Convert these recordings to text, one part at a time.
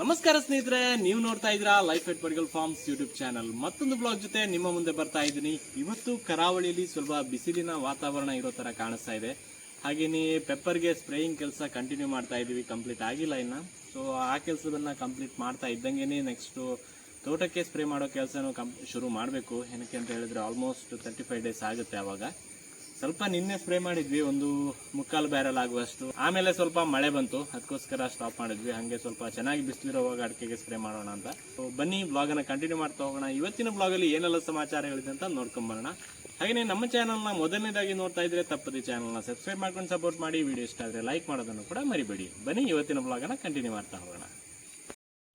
ನಮಸ್ಕಾರ ಸ್ನೇಹಿತರೆ, ನೀವು ನೋಡ್ತಾ ಇದ್ದೀರಾ life at ಪರ್ಗಲ್ farms YouTube channel ಮತ್ತೊಂದು ಬ್ಲಾಗ್ ಜೊತೆ ನಿಮ್ಮ ಮುಂದೆ ಬರ್ತಾ ಇದ್ದೀನಿ. ಇವತ್ತು ಕರಾವಳಿಯಲ್ಲಿ ಸ್ವಲ್ಪ ಬಿಸಿಲಿನ ವಾತಾವರಣ ಇರೋ ತರ ಕಾಣಿಸ್ತಾ ಇದೆ. ಹಾಗೆಯೇ ಪೆಪ್ಪರ್ಗೆ ಸ್ಪ್ರೇಯಿಂಗ್ ಕೆಲಸ ಕಂಟಿನ್ಯೂ ಮಾಡ್ತಾ ಇದ್ದೀವಿ ಕಂಪ್ಲೀಟ್ ಆಗಿಲ್ಲ ಇನ್ನು. ಸೊ ಆ ಕೆಲಸದನ್ನ ಕಂಪ್ಲೀಟ್ ಮಾಡ್ತಾ ಇದ್ದಂಗೆ ನೆಕ್ಸ್ಟು ತೋಟಕ್ಕೆ ಸ್ಪ್ರೇ ಮಾಡೋ ಕೆಲಸನೂ ಕಂಪ್ ಶುರು ಮಾಡಬೇಕು. ಏನಕ್ಕೆ ಅಂತ ಹೇಳಿದ್ರೆ ಆಲ್ಮೋಸ್ಟ್ ತರ್ಟಿ ಫೈವ್ ಡೇಸ್ ಆಗುತ್ತೆ ಆವಾಗ ಸ್ವಲ್ಪ ನಿನ್ನೆ ಸ್ಪ್ರೇ ಮಾಡಿದ್ವಿ, ಒಂದು ಮುಕ್ಕಾಲು ಬ್ಯಾರಲ್ ಆಗುವಷ್ಟು. ಆಮೇಲೆ ಸ್ವಲ್ಪ ಮಳೆ ಬಂತು, ಅದಕ್ಕೋಸ್ಕರ ಸ್ಟಾಪ್ ಮಾಡಿದ್ವಿ. ಹಾಗೆ ಸ್ವಲ್ಪ ಚೆನ್ನಾಗಿ ಬಿಸಿಲಿರೋವಾಗ ಅಡಿಕೆಗೆ ಸ್ಪ್ರೇ ಮಾಡೋಣ ಅಂತ. ಬನ್ನಿ ಬ್ಲಾಗ್ ಅನ್ನ ಕಂಟಿನ್ಯೂ ಮಾಡ್ತಾ ಹೋಗೋಣ. ಇವತ್ತಿನ ಬ್ಲಾಗ್ ಅಲ್ಲಿ ಏನೆಲ್ಲ ಸಮಾಚಾರ ಹೇಳಿದೆ ಅಂತ ನೋಡ್ಕೊಂಬರೋಣ ಹಾಗೆ ನಮ್ಮ ಚಾನಲ್ನ ಮೊದಲನೇದಾಗಿ ನೋಡ್ತಾ ಇದ್ರೆ ತಪ್ಪದೆ ಚಾನಲ್ನ ಸಬ್ಸ್ಕ್ರೈಬ್ ಮಾಡ್ಕೊಂಡು ಸಪೋರ್ಟ್ ಮಾಡಿ. ವಿಡಿಯೋ ಇಷ್ಟ ಆದರೆ ಲೈಕ್ ಮಾಡೋದನ್ನು ಕೂಡ ಮರಿಬೇಡಿ. ಬನ್ನಿ, ಇವತ್ತಿನ ಬ್ಲಾಗ್ ಅನ್ನ ಕಂಟಿನ್ಯೂ ಮಾಡ್ತಾ ಹೋಗೋಣ.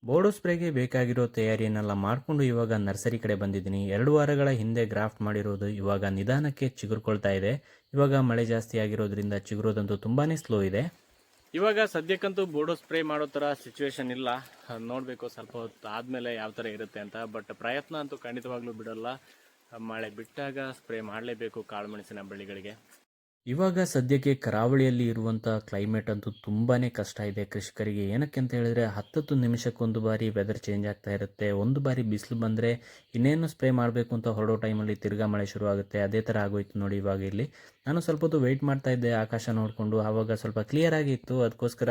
ಬೋರ್ಡೋ ಸ್ಪ್ರೇಗೆ ಬೇಕಾಗಿರೋ ತಯಾರಿಯನ್ನೆಲ್ಲ ಮಾಡಿಕೊಂಡು ಇವಾಗ ನರ್ಸರಿ ಕಡೆ ಬಂದಿದ್ದೀನಿ. ಎರಡು ವಾರಗಳ ಹಿಂದೆ ಗ್ರಾಫ್ಟ್ ಮಾಡಿರೋದು ಇವಾಗ ನಿಧಾನಕ್ಕೆ ಚಿಗುರ್ಕೊಳ್ತಾ ಇದೆ. ಇವಾಗ ಮಳೆ ಜಾಸ್ತಿ ಆಗಿರೋದ್ರಿಂದ ಚಿಗುರೋದಂತೂ ತುಂಬಾ ಸ್ಲೋ ಇದೆ. ಇವಾಗ ಸದ್ಯಕ್ಕಂತೂ ಬೋರ್ಡೋ ಸ್ಪ್ರೇ ಮಾಡೋ ಥರ ಸಿಚುವೇಶನ್ ಇಲ್ಲ. ನೋಡಬೇಕು ಸ್ವಲ್ಪ ಹೊತ್ತು ಆದಮೇಲೆ ಯಾವ ಥರ ಇರುತ್ತೆ ಅಂತ. ಬಟ್ ಪ್ರಯತ್ನ ಅಂತೂ ಖಂಡಿತವಾಗ್ಲೂ ಬಿಡೋಲ್ಲ. ಮಳೆ ಬಿಟ್ಟಾಗ ಸ್ಪ್ರೇ ಮಾಡಲೇಬೇಕು ಕಾಳು ಮೆಣಸಿನ ಬಳ್ಳಿಗಳಿಗೆ. ಇವಾಗ ಸದ್ಯಕ್ಕೆ ಕರಾವಳಿಯಲ್ಲಿ ಇರುವಂಥ ಕ್ಲೈಮೇಟ್ ಅಂತೂ ತುಂಬಾ ಕಷ್ಟ ಇದೆ. ಕೃಷಿಕರಿಗೆ ಏನಕ್ಕೆ ಅಂತ ಹೇಳಿದ್ರೆ ಹತ್ತತ್ತು ನಿಮಿಷಕ್ಕೊಂದು ಬಾರಿ ವೆದರ್ ಚೇಂಜ್ ಆಗ್ತಾ ಇರುತ್ತೆ. ಒಂದು ಬಾರಿ ಬಿಸಿಲು ಬಂದರೆ ಇನ್ನೇನು ಸ್ಪ್ರೇ ಮಾಡಬೇಕು ಅಂತ ಹೊರಡೋ ಟೈಮಲ್ಲಿ ತಿರ್ಗಾ ಮಳೆ ಶುರು ಆಗುತ್ತೆ. ಅದೇ ಥರ ಆಗೋಯ್ತು ನೋಡಿ ಇವಾಗ ಇಲ್ಲಿ. ನಾನು ಸ್ವಲ್ಪ ಹೊತ್ತು ವೆಯ್ಟ್ ಮಾಡ್ತಾ ಇದ್ದೆ, ಆಕಾಶ ನೋಡಿಕೊಂಡು. ಆವಾಗ ಸ್ವಲ್ಪ ಕ್ಲಿಯರ್ ಆಗಿತ್ತು. ಅದಕ್ಕೋಸ್ಕರ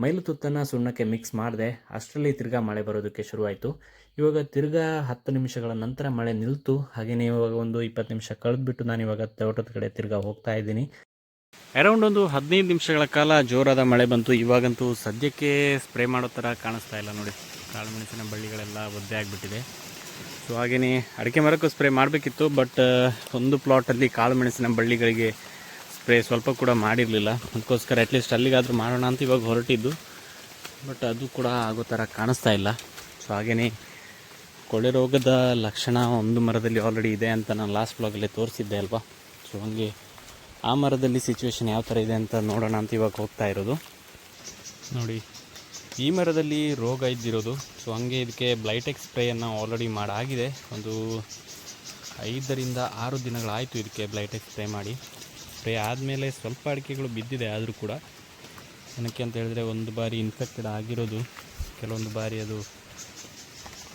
ಮೈಲು ತುತ್ತನ್ನು ಸುಣ್ಣಕ್ಕೆ ಮಿಕ್ಸ್ ಮಾಡಿದೆ. ಅಷ್ಟರಲ್ಲಿ ತಿರ್ಗಾ ಮಳೆ ಬರೋದಕ್ಕೆ ಶುರುವಾಯಿತು. ಇವಾಗ ತಿರ್ಗಾ ಹತ್ತು ನಿಮಿಷಗಳ ನಂತರ ಮಳೆ ನಿಲ್ತು. ಹಾಗೆಯೇ ಇವಾಗ ಒಂದು ಇಪ್ಪತ್ತು ನಿಮಿಷ ಕಳೆದ್ಬಿಟ್ಟು ನಾನು ಇವಾಗ ತೋಟದ ಕಡೆ ತಿರ್ಗಾ ಹೋಗ್ತಾ ಇದ್ದೀನಿ. ಅರೌಂಡ್ ಒಂದು ಹದಿನೈದು ನಿಮಿಷಗಳ ಕಾಲ ಜೋರಾದ ಮಳೆ ಬಂತು. ಇವಾಗಂತೂ ಸದ್ಯಕ್ಕೆ ಸ್ಪ್ರೇ ಮಾಡೋ ಥರ ಕಾಣಿಸ್ತಾ ಇಲ್ಲ ನೋಡಿ. ಕಾಳು ಮೆಣಸಿನ ಬಳ್ಳಿಗಳೆಲ್ಲ ಒದ್ದೆ ಆಗಿಬಿಟ್ಟಿದೆ. ಸೊ ಹಾಗೆಯೇ ಅಡಿಕೆ ಮರಕ್ಕೂ ಸ್ಪ್ರೇ ಮಾಡಬೇಕಿತ್ತು ಬಟ್ ಒಂದು ಪ್ಲಾಟಲ್ಲಿ ಕಾಳು ಮೆಣಸಿನ ಬಳ್ಳಿಗಳಿಗೆ ಸ್ಪ್ರೇ ಸ್ವಲ್ಪ ಕೂಡ ಮಾಡಿರಲಿಲ್ಲ. ಅದಕ್ಕೋಸ್ಕರ ಅಟ್ಲೀಸ್ಟ್ ಅಲ್ಲಿಗಾದರೂ ಮಾಡೋಣ ಅಂತ ಇವಾಗ ಹೊರಟಿದ್ದು. ಬಟ್ ಅದು ಕೂಡ ಆಗೋ ಥರ ಕಾಣಿಸ್ತಾ ಇಲ್ಲ. ಸೊ ಹಾಗೆಯೇ ಕೊಳೆ ರೋಗದ ಲಕ್ಷಣ ಒಂದು ಮರದಲ್ಲಿ ಆಲ್ರೆಡಿ ಇದೆ ಅಂತ ನಾನು ಲಾಸ್ಟ್ ಬ್ಲಾಗಲ್ಲಿ ತೋರಿಸಿದ್ದೆ ಅಲ್ವಾ? ಸೊ ಹಂಗೆ ಆ ಮರದಲ್ಲಿ ಸಿಚುವೇಶನ್ ಯಾವ ಥರ ಇದೆ ಅಂತ ನೋಡೋಣ ಅಂತ ಇವಾಗ ಹೋಗ್ತಾ ಇರೋದು. ನೋಡಿ, ಈ ಮರದಲ್ಲಿ ರೋಗ ಇದ್ದಿರೋದು. ಸೊ ಹಂಗೆ ಇದಕ್ಕೆ ಬ್ಲೈಟೆಕ್ ಸ್ಪ್ರೇಯನ್ನು ಆಲ್ರೆಡಿ ಮಾಡಾಗಿದೆ. ಒಂದು ಐದರಿಂದ ಆರು ದಿನಗಳಾಯಿತು ಇದಕ್ಕೆ ಬ್ಲೈಟೆಕ್ ಸ್ಪ್ರೇ ಮಾಡಿ. ಸ್ಪ್ರೇ ಆದಮೇಲೆ ಸ್ವಲ್ಪ ಅಡಿಕೆಗಳು ಬಿದ್ದಿದೆ ಆದರೂ ಕೂಡ. ಏನಕ್ಕೆ ಅಂತ ಹೇಳಿದ್ರೆ ಒಂದು ಬಾರಿ ಇನ್ಫೆಕ್ಟೆಡ್ ಆಗಿರೋದು. ಕೆಲವೊಂದು ಬಾರಿ ಅದು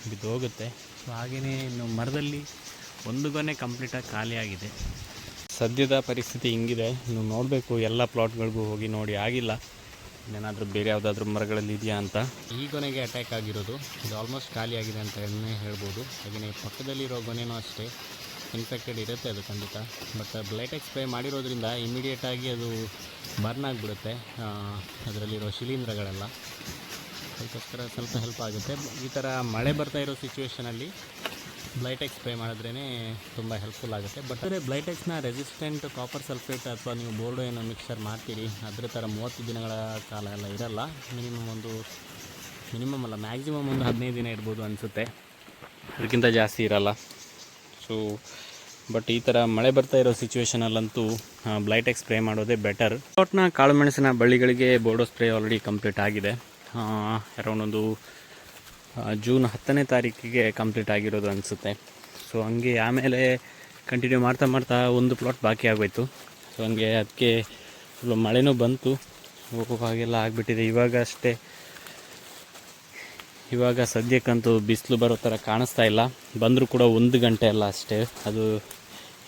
ಬಿದ್ದೋಗುತ್ತೆ ಸೊ ಹಾಗೆಯೇ ಇನ್ನು ಮರದಲ್ಲಿ ಒಂದು ಗೊನೆ ಕಂಪ್ಲೀಟಾಗಿ ಖಾಲಿಯಾಗಿದೆ ಸದ್ಯದ ಪರಿಸ್ಥಿತಿ ಹಿಂಗಿದೆ. ಇನ್ನು ನೋಡಬೇಕು ಎಲ್ಲ ಪ್ಲಾಟ್ಗಳಿಗೂ ಹೋಗಿ ನೋಡಿ ಆಗಿಲ್ಲ. ಇನ್ನೇನಾದರೂ ಬೇರೆ ಯಾವುದಾದ್ರೂ ಮರಗಳಲ್ಲಿ ಇದೆಯಾ ಅಂತ. ಈ ಗೊನೆಗೆ ಅಟ್ಯಾಕ್ ಆಗಿರೋದು. ಇದು ಆಲ್ಮೋಸ್ಟ್ ಖಾಲಿಯಾಗಿದೆ ಅಂತ ಹೇಳ್ಬೋದು. ಹಾಗೆಯೇ ಪಕ್ಕದಲ್ಲಿರೋ ಗೊನೆನೂ ಅಷ್ಟೇ ಇನ್ಫೆಕ್ಟೆಡ್ ಇರುತ್ತೆ ಅದು ಖಂಡಿತ. ಬಟ್ ಬ್ಲೈಟೆಕ್ ಸ್ಪ್ರೇ ಮಾಡಿರೋದ್ರಿಂದ ಇಮಿಡಿಯೇಟಾಗಿ ಅದು ಬರ್ನ್ ಆಗಿಬಿಡುತ್ತೆ. ಅದರಲ್ಲಿರೋ ಶಿಲೀಂಧ್ರಗಳೆಲ್ಲ. ಅದಕ್ಕೋಸ್ಕರ ಸ್ವಲ್ಪ ಹೆಲ್ಪ್ ಆಗುತ್ತೆ. ಈ ಥರ ಮಳೆ ಬರ್ತಾ ಇರೋ ಸಿಚುವೇಷನಲ್ಲಿ ಬ್ಲೈಟೆಕ್ಸ್ ಸ್ಪ್ರೇ ಮಾಡಿದ್ರೇ ತುಂಬ ಹೆಲ್ಪ್ಫುಲ್ ಆಗುತ್ತೆ. ಬಟ್ ಅದೇ ಬ್ಲೈಟೆಕ್ಸ್ನ ರೆಸಿಸ್ಟೆಂಟ್ ಕಾಪರ್ ಸಲ್ಫೇಟ್ ಅಥವಾ ನೀವು ಬೋರ್ಡು ಏನೋ ಮಿಕ್ಸರ್ ಮಾಡ್ತೀರಿ, ಅದ್ರ ಥರ ಮೂವತ್ತು ದಿನಗಳ ಕಾಲ ಎಲ್ಲ ಇರಲ್ಲ. ಮಿನಿಮಮ್ ಒಂದು ಮಿನಿಮಮ್ ಅಲ್ಲ ಮ್ಯಾಕ್ಸಿಮಮ್ ಒಂದು ಹದಿನೈದು ದಿನ ಇರ್ಬೋದು ಅನಿಸುತ್ತೆ. ಅದಕ್ಕಿಂತ ಜಾಸ್ತಿ ಇರಲ್ಲ. ಸೊ ಬಟ್ ಈ ಥರ ಮಳೆ ಬರ್ತಾ ಇರೋ ಸಿಚುವೇಷನಲ್ಲಂತೂ ಬ್ಲೈಟೆಕ್ಸ್ ಸ್ಪ್ರೇ ಮಾಡೋದೇ ಬೆಟರ್ ಪ್ಲಾಟ್ನ ಕಾಳುಮೆಣಸಿನ ಬಳ್ಳಿಗಳಿಗೆ ಬೋರ್ಡೋ ಸ್ಪ್ರೇ ಆಲ್ರೆಡಿ ಕಂಪ್ಲೀಟ್ ಆಗಿದೆ. ಅರೌಂಡ್ ಒಂದು ಜೂನ್ ಹತ್ತನೇ ತಾರೀಕಿಗೆ ಕಂಪ್ಲೀಟ್ ಆಗಿರೋದು ಅನಿಸುತ್ತೆ. ಸೊ ಹಂಗೆ ಆಮೇಲೆ ಕಂಟಿನ್ಯೂ ಮಾಡ್ತಾ ಮಾಡ್ತಾ ಒಂದು ಪ್ಲಾಟ್ ಬಾಕಿ ಆಗೋಯ್ತು. ಸೊ ಹಂಗೆ ಅದಕ್ಕೆ ಮಳೆನೂ ಬಂತು. ಹೋಗೋಕಾಗೆಲ್ಲ ಆಗಿಬಿಟ್ಟಿದೆ. ಇವಾಗ ಅಷ್ಟೇ. ಇವಾಗ ಸದ್ಯಕ್ಕಂತೂ ಬಿಸಿಲು ಬರೋ ಥರ ಕಾಣಿಸ್ತಾ ಇಲ್ಲ. ಬಂದರೂ ಕೂಡ ಒಂದು ಗಂಟೆ ಅಲ್ಲ ಅಷ್ಟೇ. ಅದು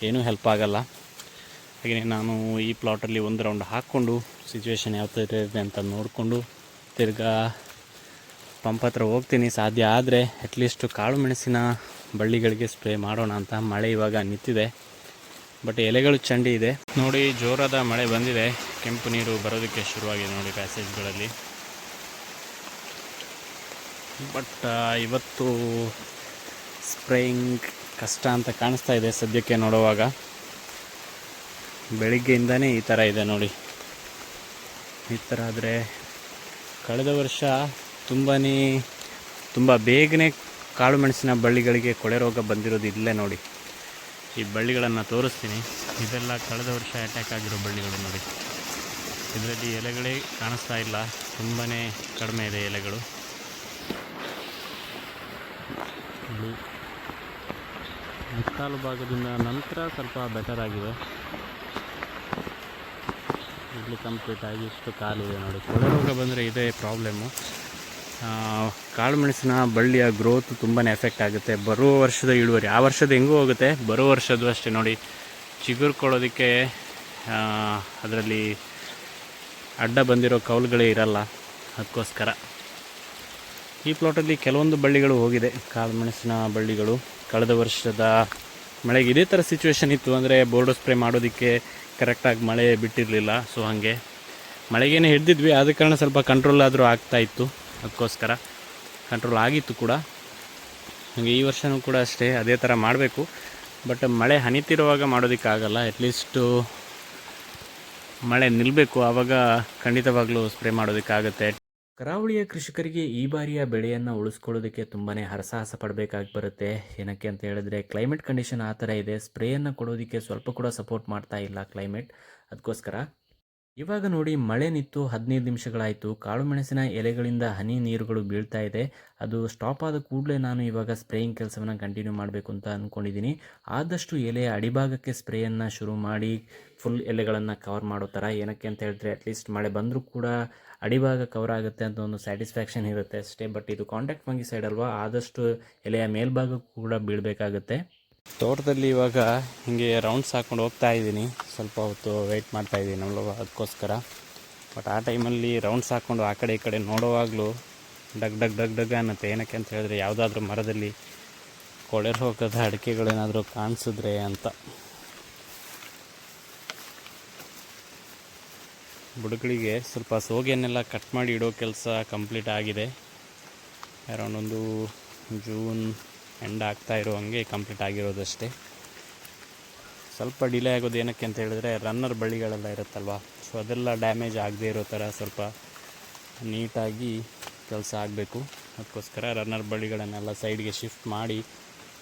ಏನೂ ಹೆಲ್ಪ್ ಆಗಲ್ಲ. ಹಾಗೆಯೇ ನಾನು ಈ ಪ್ಲಾಟಲ್ಲಿ ಒಂದು ರೌಂಡ್ ಹಾಕ್ಕೊಂಡು ಸಿಚುವೇಶನ್ ಯಾವ ಥರ ಇದೆ ಅಂತ ನೋಡಿಕೊಂಡು ತಿರ್ಗಾ ಪಂಪ್ ಹತ್ರ ಹೋಗ್ತೀನಿ. ಸಾಧ್ಯ ಆದರೆ ಅಟ್ಲೀಸ್ಟು ಕಾಳು ಮೆಣಸಿನ ಬಳ್ಳಿಗಳಿಗೆ ಸ್ಪ್ರೇ ಮಾಡೋಣ ಅಂತ ಮಳೆ ಇವಾಗ ನಿಂತಿದೆ. ಬಟ್ ಎಲೆಗಳು ಚಂಡಿ ಇದೆ. ನೋಡಿ, ಜೋರಾದ ಮಳೆ ಬಂದಿದೆ. ಕೆಂಪು ನೀರು ಬರೋದಕ್ಕೆ ಶುರುವಾಗಿದೆ ನೋಡಿ ಪ್ಯಾಸೇಜ್ಗಳಲ್ಲಿ ಬಟ್ ಇವತ್ತು ಸ್ಪ್ರೇಯಿಂಗ್ ಕಷ್ಟ ಅಂತ ಕಾಣಿಸ್ತಾ ಇದೆ ಸದ್ಯಕ್ಕೆ ನೋಡುವಾಗ. ಬೆಳಿಗ್ಗೆಯಿಂದನೇ ಈ ಥರ ಇದೆ ನೋಡಿ. ಈ ಥರ ಆದರೆ ಕಳೆದ ವರ್ಷ ತುಂಬಾ ತುಂಬ ಬೇಗನೆ ಕಾಳು ಮೆಣಸಿನ ಬಳ್ಳಿಗಳಿಗೆ ಕೊಳೆ ರೋಗ ಬಂದಿರೋದು ಇಲ್ಲೇ ನೋಡಿ. ಈ ಬಳ್ಳಿಗಳನ್ನು ತೋರಿಸ್ತೀನಿ. ಇದೆಲ್ಲ ಕಳೆದ ವರ್ಷ ಅಟ್ಯಾಕ್ ಆಗಿರೋ ಬಳ್ಳಿಗಳು ನೋಡಿ. ಇದರಲ್ಲಿ ಎಲೆಗಳೇ ಕಾಣಿಸ್ತಾ ಇಲ್ಲ. ತುಂಬಾ ಕಡಿಮೆ ಇದೆ ಎಲೆಗಳು. ಮುಕ್ಕಾಲು ಭಾಗದಿಂದ ನಂತರ ಸ್ವಲ್ಪ ಬೆಟರ್ ಆಗಿದೆ. ಇಲ್ಲಿ ಕಂಪ್ಲೀಟ್ ಆಗಿ ಇಷ್ಟು ಕಾಲಿದೆ ನೋಡಿ. ಕೊಳೆ ರೋಗ ಬಂದರೆ ಇದೇ ಪ್ರಾಬ್ಲಮ್ಮು ಕಾಳು ಮೆಣಸಿನ ಬಳ್ಳಿಯ ಗ್ರೋತ್ ತುಂಬಾ ಎಫೆಕ್ಟ್ ಆಗುತ್ತೆ. ಬರುವ ವರ್ಷದ ಇಳುವರಿ, ಆ ವರ್ಷದ ಹೆಂಗೂ ಹೋಗುತ್ತೆ? ಬರೋ ವರ್ಷದ್ದು ಅಷ್ಟೇ ನೋಡಿ. ಚಿಗುರು ಕೊಡೋದಕ್ಕೆ ಅದರಲ್ಲಿ ಅಡ್ಡ ಬಂದಿರೋ ಕೌಲುಗಳೇ ಇರಲ್ಲ. ಅದಕ್ಕೋಸ್ಕರ. ಈ ಪ್ಲಾಟಲ್ಲಿ ಕೆಲವೊಂದು ಬಳ್ಳಿಗಳು ಹೋಗಿದೆ. ಕಾಳು ಮೆಣಸಿನ ಬಳ್ಳಿಗಳು. ಕಳೆದ ವರ್ಷದ ಮಳೆಗೆ ಇದೇ ಥರ ಸಿಚುವೇಶನ್ ಇತ್ತು ಅಂದರೆ ಬೋರ್ಡ್ ಸ್ಪ್ರೇ ಮಾಡೋದಕ್ಕೆ ಕರೆಕ್ಟಾಗಿ ಮಳೆ ಬಿಟ್ಟಿರಲಿಲ್ಲ ಸೊ ಹಾಗೆ. ಮಳೆಗೇನೆ ಹಿಡ್ದಿದ್ವಿ, ಆದ ಕಾರಣ ಸ್ವಲ್ಪ ಕಂಟ್ರೋಲ್ ಆದರೂ ಆಗ್ತಾ ಇತ್ತು, ಅದಕ್ಕೋಸ್ಕರ. ಕಂಟ್ರೋಲ್ ಆಗಿತ್ತು ಕೂಡ. ಹಾಗೆ ಈ ವರ್ಷವೂ ಕೂಡ ಅಷ್ಟೇ, ಅದೇ ಥರ ಮಾಡಬೇಕು. ಬಟ್ ಮಳೆ ಹನಿತಿರುವಾಗ ಮಾಡೋದಕ್ಕಾಗಲ್ಲ ಅಟ್ಲೀಸ್ಟು ಮಳೆ ನಿಲ್ಲಬೇಕು ಆವಾಗ ಖಂಡಿತವಾಗಲೂ ಸ್ಪ್ರೇ ಮಾಡೋದಕ್ಕಾಗುತ್ತೆ. ಕರಾವಳಿಯ ಕೃಷಿಕರಿಗೆ ಈ ಬಾರಿಯ ಬೆಳೆಯನ್ನು ಉಳಿಸ್ಕೊಳ್ಳೋದಕ್ಕೆ ತುಂಬಾ ಹರಸಾಹಸ ಪಡಬೇಕಾಗಿ ಬರುತ್ತೆ. ಏನಕ್ಕೆ ಅಂತ ಹೇಳಿದ್ರೆ ಕ್ಲೈಮೇಟ್ ಕಂಡೀಷನ್ ಆ ಥರ ಇದೆ. ಸ್ಪ್ರೇಯನ್ನು ಕೊಡೋದಕ್ಕೆ ಸ್ವಲ್ಪ ಕೂಡ ಸಪೋರ್ಟ್ ಮಾಡ್ತಾ ಇಲ್ಲ ಕ್ಲೈಮೇಟ್ ಅದಕ್ಕೋಸ್ಕರ ಇವಾಗ ನೋಡಿ ಮಳೆ ನಿಂತು ಹದಿನೈದು ನಿಮಿಷಗಳಾಯಿತು. ಕಾಳು ಮೆಣಸಿನ ಎಲೆಗಳಿಂದ ಹನಿ ನೀರುಗಳು ಬೀಳ್ತಾ ಇದೆ. ಅದು ಸ್ಟಾಪ್ ಆದ ಕೂಡಲೇ ನಾನು ಇವಾಗ ಸ್ಪ್ರೇಯಿಂಗ್ ಕೆಲಸವನ್ನು ಕಂಟಿನ್ಯೂ ಮಾಡಬೇಕು ಅಂತ ಅಂದ್ಕೊಂಡಿದ್ದೀನಿ ಆದಷ್ಟು ಎಲೆಯ ಅಡಿಭಾಗಕ್ಕೆ ಸ್ಪ್ರೇಯನ್ನು ಶುರು ಮಾಡಿ ಫುಲ್ ಎಲೆಗಳನ್ನು ಕವರ್ ಮಾಡೋ ಥರ ಏನಕ್ಕೆ ಅಂತ ಹೇಳಿದ್ರೆ ಅಟ್ಲೀಸ್ಟ್ ಮಳೆ ಬಂದರೂ ಕೂಡ ಅಡಿಭಾಗ ಕವರ್ ಆಗುತ್ತೆ ಅಂತ ಒಂದು ಸ್ಯಾಟಿಸ್ಫ್ಯಾಕ್ಷನ್ ಇರುತ್ತೆ ಅಷ್ಟೇ. ಬಟ್ ಇದು ಕಾಂಟ್ಯಾಕ್ಟ್ ಫಂಗಿಸೈಡ್ ಅಲ್ವಾ, ಆದಷ್ಟು ಎಲೆಯ ಮೇಲ್ಭಾಗಕ್ಕೂ ಕೂಡ ಬೀಳಬೇಕಾಗುತ್ತೆ. ತೋಟದಲ್ಲಿ ಇವಾಗ ಹಿಂಗೆ ರೌಂಡ್ಸ್ ಹಾಕ್ಕೊಂಡು ಹೋಗ್ತಾ ಇದ್ದೀನಿ. ಸ್ವಲ್ಪ ಹೊತ್ತು ವೆಯ್ಟ್ ಮಾಡ್ತಾ ಇದ್ದೀನಿ ಅದಕ್ಕೋಸ್ಕರ. ಬಟ್ ಆ ಟೈಮಲ್ಲಿ ರೌಂಡ್ಸ್ ಹಾಕ್ಕೊಂಡು ಆ ಕಡೆ ಈ ಕಡೆ ನೋಡುವಾಗಲೂ ಡಗ್ ಡಗ್ ಡಗ್ ಡಗ್ ಅನ್ನತ್ತೆ. ಏನಕ್ಕೆ ಅಂತ ಹೇಳಿದ್ರೆ ಯಾವುದಾದ್ರೂ ಮರದಲ್ಲಿ ಕೊಳೆರು ಹೋಗದ ಅಡಿಕೆಗಳೇನಾದರೂ ಕಾಣಿಸಿದ್ರೆ ಅಂತ. ಬುಡಗಳಿಗೆ ಸ್ವಲ್ಪ ಸೋಗೆಯನ್ನೆಲ್ಲ ಕಟ್ ಮಾಡಿ ಇಡೋ ಕೆಲಸ ಕಂಪ್ಲೀಟ್ ಆಗಿದೆ. ಅರೌಂಡ್ ಒಂದು ಜೂನ್ ಎಂಡ್ ಆಗ್ತಾ ಇರೋ ಹಂಗೆ ಕಂಪ್ಲೀಟ್ ಆಗಿರೋದಷ್ಟೇ. ಸ್ವಲ್ಪ ಡಿಲೇ ಆಗೋದು ಏನಕ್ಕೆ ಅಂತ ಹೇಳಿದ್ರೆ ರನ್ನರ್ ಬಳ್ಳಿಗಳೆಲ್ಲ ಇರುತ್ತಲ್ವ? ಸೊ ಅದೆಲ್ಲ ಡ್ಯಾಮೇಜ್ ಆಗದೇ ಇರೋ ಥರ ಸ್ವಲ್ಪ ನೀಟಾಗಿ ಕೆಲಸ ಆಗಬೇಕು. ಅದಕ್ಕೋಸ್ಕರ ರನ್ನರ್ ಬಳ್ಳಿಗಳನ್ನೆಲ್ಲ ಸೈಡ್ಗೆ ಶಿಫ್ಟ್ ಮಾಡಿ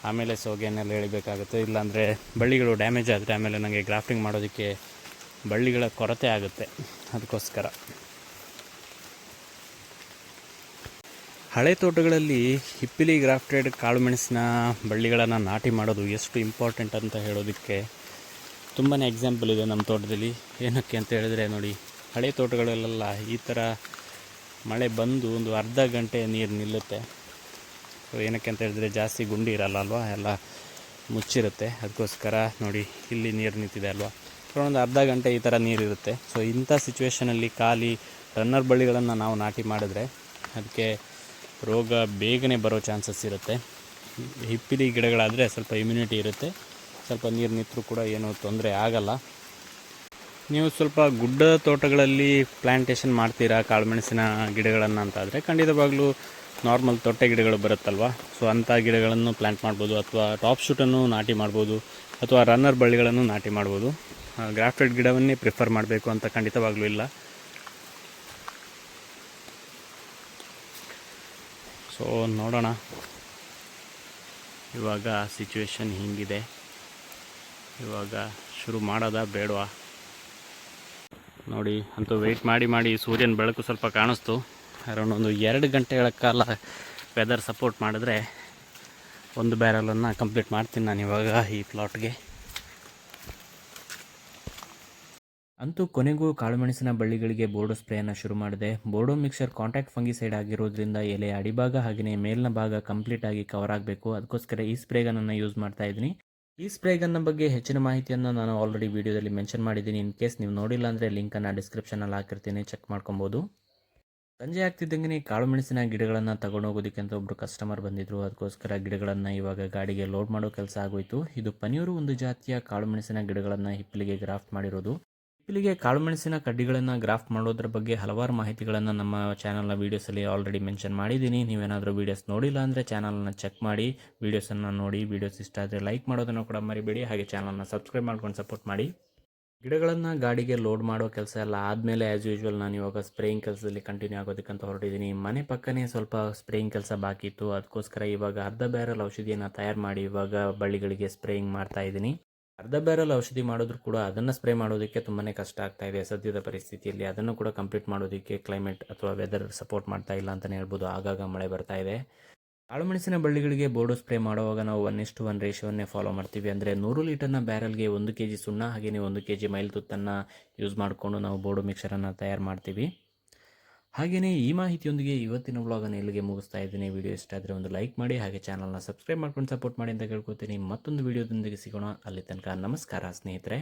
ಆಮೇಲೆ ಸೋಗೆನೆಲ್ಲ ಎಳಿಬೇಕಾಗುತ್ತೆ. ಇಲ್ಲಾಂದರೆ ಬಳ್ಳಿಗಳು ಡ್ಯಾಮೇಜ್ ಆದರೆ ಆಮೇಲೆ ನನಗೆ ಗ್ರಾಫ್ಟಿಂಗ್ ಮಾಡೋದಕ್ಕೆ ಬಳ್ಳಿಗಳ ಕೊರತೆ ಆಗುತ್ತೆ. ಅದಕ್ಕೋಸ್ಕರ. ಹಳೆ ತೋಟಗಳಲ್ಲಿ ಹಿಪ್ಪಿಲಿ ಗ್ರಾಫ್ಟೆಡ್ ಕಾಳುಮೆಣಸಿನ ಬಳ್ಳಿಗಳನ್ನು ನಾಟಿ ಮಾಡೋದು ಎಷ್ಟು ಇಂಪಾರ್ಟೆಂಟ್ ಅಂತ ಹೇಳೋದಕ್ಕೆ ತುಂಬಾ ಎಕ್ಸಾಂಪಲ್ ಇದೆ ನಮ್ಮ ತೋಟದಲ್ಲಿ. ಏನಕ್ಕೆ ಅಂತ ಹೇಳಿದ್ರೆ ನೋಡಿ, ಹಳೆ ತೋಟಗಳಲ್ಲೆಲ್ಲ ಈ ಥರ ಮಳೆ ಬಂದು ಒಂದು ಅರ್ಧ ಗಂಟೆ ನೀರು ನಿಲ್ಲುತ್ತೆ. ಸೊ ಏನಕ್ಕೆ ಅಂತ ಹೇಳಿದ್ರೆ ಜಾಸ್ತಿ ಗುಂಡಿ ಇರಲ್ಲ ಅಲ್ವಾ? ಎಲ್ಲ ಮುಚ್ಚಿರುತ್ತೆ. ಅದಕ್ಕೋಸ್ಕರ ನೋಡಿ, ಇಲ್ಲಿ ನೀರು ನಿಂತಿದೆ ಅಲ್ವಾ? ಒಂದು ಅರ್ಧ ಗಂಟೆ ಈ ಥರ ನೀರಿರುತ್ತೆ ಸೊ ಇಂಥ ಸಿಚುವೇಷನಲ್ಲಿ ಖಾಲಿ ರನ್ನರ್ ಬಳ್ಳಿಗಳನ್ನು ನಾವು ನಾಟಿ ಮಾಡಿದ್ರೆ, ಅದಕ್ಕೆ ರೋಗ ಬೇಗನೆ ಬರೋ ಚಾನ್ಸಸ್ ಇರುತ್ತೆ. ಹಿಪ್ಪಿಲಿ ಗಿಡಗಳಾದರೆ ಸ್ವಲ್ಪ ಇಮ್ಯುನಿಟಿ ಇರುತ್ತೆ. ಸ್ವಲ್ಪ ನೀರು ನಿಂತರೂ ಕೂಡ ಏನು ತೊಂದರೆ ಆಗಲ್ಲ. ನೀವು ಸ್ವಲ್ಪ ಗುಡ್ಡ ತೋಟಗಳಲ್ಲಿ ಪ್ಲ್ಯಾಂಟೇಷನ್ ಮಾಡ್ತೀರಾ, ಕಾಳುಮೆಣಸಿನ ಗಿಡಗಳನ್ನು ಅಂತಾದರೆ ಖಂಡಿತವಾಗ್ಲೂ ನಾರ್ಮಲ್ ತೊಟ್ಟೆ ಗಿಡಗಳು ಬರುತ್ತಲ್ವ? ಸೊ ಅಂಥ ಗಿಡಗಳನ್ನು ಪ್ಲ್ಯಾಂಟ್ ಮಾಡ್ಬೋದು ಅಥವಾ ಟಾಪ್ ಶೂಟನ್ನು ನಾಟಿ ಮಾಡ್ಬೋದು ಅಥವಾ ರನ್ನರ್ ಬಳ್ಳಿಗಳನ್ನು ನಾಟಿ ಮಾಡ್ಬೋದು. ಗ್ರಾಫ್ಟೆಡ್ ಗಿಡವನ್ನೇ ಪ್ರಿಫರ್ ಮಾಡಬೇಕು ಅಂತ ಖಂಡಿತವಾಗ್ಲೂ ಇಲ್ಲ. ಸೊ ನೋಡೋಣ. ಇವಾಗ ಸಿಚುವೇಶನ್ ಹಿಂಗಿದೆ. ಇವಾಗ ಶುರು ಮಾಡೋದಾ ಬೇಡವಾ? ನೋಡಿ, ಅಂತೂ ವೆಯ್ಟ್ ಮಾಡಿ ಮಾಡಿ ಸೂರ್ಯನ ಬೆಳಕು ಸ್ವಲ್ಪ ಕಾಣಿಸ್ತು. ಅರೌಂಡ್ ಒಂದು ಎರಡು ಗಂಟೆಗಳ ಕಾಲ ವೆದರ್ ಸಪೋರ್ಟ್ ಮಾಡಿದ್ರೆ ಒಂದು ಬ್ಯಾರಲನ್ನು ಕಂಪ್ಲೀಟ್ ಮಾಡ್ತೀನಿ ನಾನು ಇವಾಗ ಈ ಪ್ಲಾಟ್ಗೆ ಅಂತೂ ಕೊನೆಗೂ ಕಾಳುಮೆಣಸಿನ ಬಳ್ಳಿಗಳಿಗೆ ಬೋರ್ಡೋ ಸ್ಪ್ರೇಯನ್ನು ಶುರು ಮಾಡಿದೆ. ಬೋರ್ಡೋ ಮಿಕ್ಸರ್ ಕಾಂಟ್ಯಾಕ್ಟ್ ಫಂಗಿಸೈಡ್ ಆಗಿರೋದ್ರಿಂದ ಎಲೆ ಅಡಿಭಾಗ ಹಾಗೆಯೇ ಮೇಲಿನ ಭಾಗ ಕಂಪ್ಲೀಟ್ ಆಗಿ ಕವರ್ ಆಗಬೇಕು. ಅದಕ್ಕೋಸ್ಕರ ಈ ಸ್ಪ್ರೇಗನನ್ನು ಯೂಸ್ ಮಾಡ್ತಾ ಇದ್ದೀನಿ. ಈ ಸ್ಪ್ರೇಗನ್ನ ಬಗ್ಗೆ ಹೆಚ್ಚಿನ ಮಾಹಿತಿಯನ್ನು ನಾನು ಆಲ್ರೆಡಿ ವಿಡಿಯೋದಲ್ಲಿ ಮೆನ್ಷನ್ ಮಾಡಿದ್ದೀನಿ. ಇನ್ ಕೇಸ್ ನೀವು ನೋಡಿಲ್ಲ ಅಂದರೆ ಲಿಂಕನ್ನು ಡಿಸ್ಕ್ರಿಪ್ಷನಲ್ಲಿ ಹಾಕಿರ್ತೀನಿ. ಚೆಕ್ ಮಾಡ್ಕೊಬೋದು. ಸಂಜೆ ಆಗ್ತಿದ್ದಂಗೆ ಕಾಳು ಮೆಣಸಿನ ಗಿಡಗಳನ್ನು ತಗೊಂಡೋಗೋದಕ್ಕೆ ಅಂತ ಒಬ್ಬರು ಕಸ್ಟಮರ್ ಬಂದಿದ್ರು. ಅದಕ್ಕೋಸ್ಕರ ಗಿಡಗಳನ್ನು ಇವಾಗ ಗಾಡಿಗೆ ಲೋಡ್ ಮಾಡೋ ಕೆಲಸ ಆಗೋಯಿತು. ಇದು ಪನಿಯೂರು ಒಂದು ಜಾತಿಯ ಕಾಳು ಮೆಣಸಿನ ಗಿಡಗಳನ್ನು ಹಿಪ್ಪಲಿಗೆ ಗ್ರಾಫ್ಟ್ ಮಾಡಿರೋದು. ಹಿಪ್ಪಲಿಗೆ ಕಾಳುಮೆಣಸಿನ ಕಡ್ಡಿಗಳನ್ನು ಗ್ರಾಫ್ಟ್ ಮಾಡೋದ್ರ ಬಗ್ಗೆ ಹಲವಾರು ಮಾಹಿತಿಗಳನ್ನು ನಮ್ಮ ಚಾನಲ್ನ ವೀಡಿಯೋಸಲ್ಲಿ ಆಲ್ರೆಡಿ ಮೆನ್ಷನ್ ಮಾಡಿದ್ದೀನಿ ನೀವೇನಾದರೂ ವೀಡಿಯೋಸ್ ನೋಡಿಲ್ಲ ಅಂದರೆ ಚಾನಲ್ನ ಚೆಕ್ ಮಾಡಿ ವೀಡಿಯೋಸನ್ನು ನೋಡಿ ವೀಡಿಯೋಸ್ ಇಷ್ಟ ಆದರೆ ಲೈಕ್ ಮಾಡೋದನ್ನು ಕೂಡ ಮರಿಬೇಡಿ. ಹಾಗೆ ಚಾನಲ್ನ ಸಬ್ಸ್ಕ್ರೈಬ್ ಮಾಡ್ಕೊಂಡು ಸಪೋರ್ಟ್ ಮಾಡಿ. ಗಿಡಗಳನ್ನು ಗಾಡಿಗೆ ಲೋಡ್ ಮಾಡೋ ಕೆಲಸ ಎಲ್ಲ ಆದಮೇಲೆ ಆ್ಯಸ್ ಯೂಶ್ವಲ್ ನಾನು ಇವಾಗ ಸ್ಪ್ರೇಯಿಂಗ್ ಕೆಲಸದಲ್ಲಿ ಕಂಟಿನ್ಯೂ ಆಗೋದಕ್ಕಂತ ಹೊರಟಿದ್ದೀನಿ ಮನೆ ಪಕ್ಕನೇ ಸ್ವಲ್ಪ ಸ್ಪ್ರೇಯಿಂಗ್ ಕೆಲಸ ಬಾಕಿ ಇತ್ತು ಅದಕ್ಕೋಸ್ಕರ ಇವಾಗ ಅರ್ಧ ಬ್ಯಾರಲ್ ಔಷಧಿಯನ್ನು ತಯಾರು ಮಾಡಿ ಇವಾಗ ಬಳ್ಳಿಗಳಿಗೆ ಸ್ಪ್ರೇಯಿಂಗ್ ಮಾಡ್ತಾ ಇದ್ದೀನಿ. ಅರ್ಧ ಬ್ಯಾರಲ್ ಔಷಧಿ ಮಾಡಿದ್ರು ಕೂಡ ಅದನ್ನು ಸ್ಪ್ರೇ ಮಾಡೋದಕ್ಕೆ ತುಂಬಾ ಕಷ್ಟ ಆಗ್ತಾ ಇದೆ. ಸದ್ಯದ ಪರಿಸ್ಥಿತಿಯಲ್ಲಿ ಅದನ್ನು ಕೂಡ ಕಂಪ್ಲೀಟ್ ಮಾಡೋದಕ್ಕೆ ಕ್ಲೈಮೇಟ್ ಅಥವಾ ವೆದರ್ ಸಪೋರ್ಟ್ ಮಾಡ್ತಾ ಇಲ್ಲ ಅಂತಲೇ ಹೇಳ್ಬೋದು. ಆಗಾಗ ಮಳೆ ಬರ್ತಾ ಇದೆ. ಕಾಳುಮೆಣಸಿನ ಬಳ್ಳಿಗಳಿಗೆ ಬೋರ್ಡೋ ಸ್ಪ್ರೇ ಮಾಡುವಾಗ ನಾವು ಒನ್ ಇಷ್ಟು ಒನ್ ರೇಷಿಯೋನ್ನೇ ಫಾಲೋ ಮಾಡ್ತೀವಿ. ಅಂದರೆ ನೂರು ಲೀಟರ್ನ ಬ್ಯಾರಲ್ಗೆ ಒಂದು ಕೆ ಜಿ ಸುಣ್ಣ ಹಾಗೆಯೇ ಒಂದು ಕೆ ಜಿ ಮೈಲ್ ತುತ್ತನ್ನು ಯೂಸ್ ಮಾಡಿಕೊಂಡು ನಾವು ಬೋರ್ಡೋ ಮಿಕ್ಸರನ್ನು ತಯಾರು ಮಾಡ್ತೀವಿ. ಹಾಗೆಯೇ ಈ ಮಾಹಿತಿಯೊಂದಿಗೆ ಇವತ್ತಿನ ವ್ಲಾಗನ್ನು ಇಲ್ಲಿಗೆ ಮುಗಿಸ್ತಾ ಇದ್ದೀನಿ. ವಿಡಿಯೋ ಇಷ್ಟ ಆದರೆ ಒಂದು ಲೈಕ್ ಮಾಡಿ ಹಾಗೆ ಚಾನಲ್ನ ಸಬ್ಸ್ಕ್ರೈಬ್ ಮಾಡ್ಕೊಂಡು ಸಪೋರ್ಟ್ ಮಾಡಿ ಅಂತ ಕೇಳ್ಕೊತೀನಿ ಮತ್ತೊಂದು ವಿಡಿಯೋದೊಂದಿಗೆ ಸಿಗೋಣ. ಅಲ್ಲಿ ತನಕ ನಮಸ್ಕಾರ ಸ್ನೇಹಿತರೆ.